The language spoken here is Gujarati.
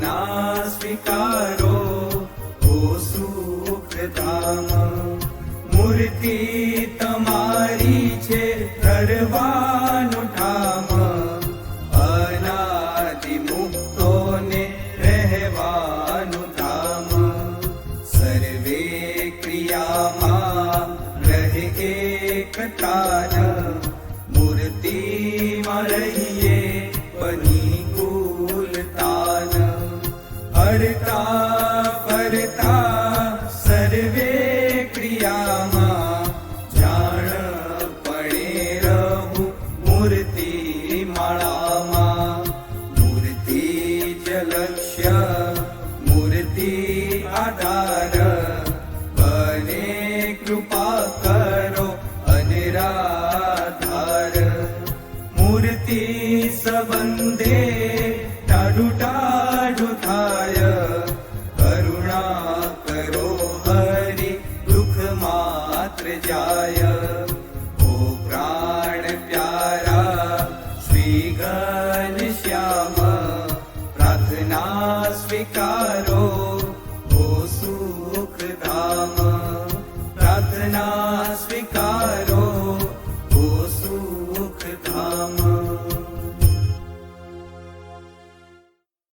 ના સ્વીકારો ઓ સુખધામ મૂર્તિ તમારી છે કરવાનું ઠામ અનાદિ મુક્તોને રહેવાનું ધામ સર્વે ક્રિયામાં રહે એકતાન મૂર્તિમાં હરતા ફરતા સર્વે ક્રિયામાં જાણ પડે રહું મૂર્તિ માળામાં મૂર્તિ જ લક્ષ્ય મૂર્તિ આધાર બને કૃપા કરો અનિરાધાર મૂર્તિ સંબંધે થાય करो हरि दुख मात्र जाय। ओ प्राण प्यारा श्री गण श्याम प्रार्थना स्वीकारो। ओ सु